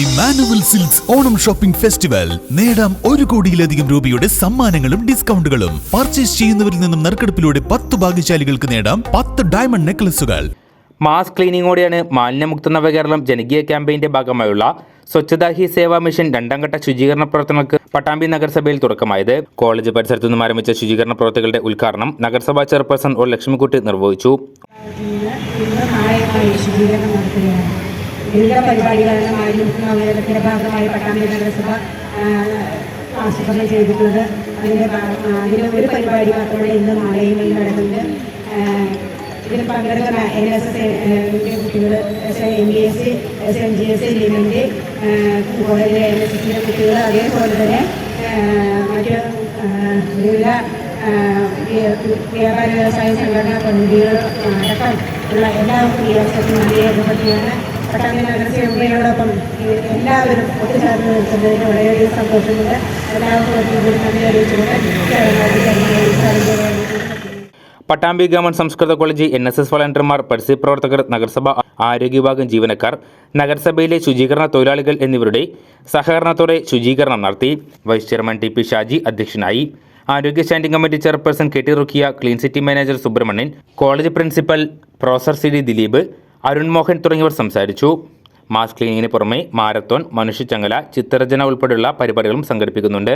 Emmanuel silks Onam shopping festival നേടാം ഒരു കോടിയിലധികം രൂപയുടെ സമ്മാനങ്ങളും ഡിസ്കൗണ്ടുകളും. പർച്ചേസ് ചെയ്യുന്നവരിൽ നിന്നും നറുക്കെടുപ്പിലൂടെ പത്ത് ഭാഗ്യശാലികൾക്ക് നേടാം പത്ത് ഡയമണ്ട് നെക്ലസുകൾ മാസ് ക്ലീനിങ്ങോടെയാണ് മാലിന്യമുക്ത നവകേരളം ജനകീയ ക്യാമ്പയിന്റെ ഭാഗമായുള്ള സ്വച്ഛതാ ഹി സേവാ മിഷൻ രണ്ടാം ഘട്ട ശുചീകരണ പ്രവർത്തനങ്ങൾക്ക് പട്ടാമ്പി നഗരസഭയിൽ തുടക്കമായത്. കോളേജ് പരിസരത്തു നിന്നും ആരംഭിച്ച ശുചീകരണ പ്രവർത്തികളുടെ ഉദ്ഘാടനം നഗരസഭാ ചെയർപേഴ്സൺ ഒ ലക്ഷ്മിക്കുട്ടി നിർവഹിച്ചു. വിവിധ പരിപാടികളാണ് മാലിന്യ നവകേരളത്തിന്റെ ഭാഗമായി പട്ടാമ്പി നഗരസഭ ആസൂത്രണം ചെയ്തിട്ടുള്ളത്. അതിന്റെ അതിന്റെ ഒരു പരിപാടി മാത്രമാണ് ഇന്ന് നാളെയും ഇന്ന് നടക്കുന്നത് ഇതിൽ പങ്കെടുക്കുന്ന എൻ എസ് എസ് കുട്ടികൾ M B S C S M G S C ലിമിന്റെ കോളേജിലെ എൻ എസ് എസിന്റെ കുട്ടികൾ അതേപോലെ തന്നെ മറ്റ് വിവിധ വ്യാപാര വ്യവസായ സംഘടനാ പ്രതിനിധികൾ അടക്കം ഉള്ള എല്ലാവർക്കും ഈ അവസരത്തിൽ നന്ദി രേഖപ്പെടുത്തിയാണ് ഈ എല്ലാവരും ഒത്തുചേർന്ന് നിൽക്കുന്നതിന് വളരെയധികം സന്തോഷമുണ്ട്. എല്ലാവർക്കും നന്ദി അറിയിച്ചുകൊണ്ട് Pattambi government Sanskrit college N S S വളണ്ടിയർമാർ പരിസ്ഥിതി പ്രവർത്തകർ നഗരസഭ ആരോഗ്യ വിഭാഗം ജീവനക്കാർ നഗരസഭയിലെ ശുചീകരണ തൊഴിലാളികൾ എന്നിവരുടെ സഹകരണത്തോടെ ശുചീകരണം നടത്തി. Vice chairman T P Shaji അധ്യക്ഷനായി. ആരോഗ്യ standing committee chairperson K T Rukkiya clean city manager Subramanian college principal professor C D Dileep Arun Mohan തുടങ്ങിയവർ സംസാരിച്ചു. മാസ് ക്ലീനിങ്ങിന് പുറമെ മാരത്തോൺ മനുഷ്യച്ചങ്ങല ചിത്രരചന ഉൾപ്പെടെയുള്ള പരിപാടികളും സംഘടിപ്പിക്കുന്നുണ്ട്.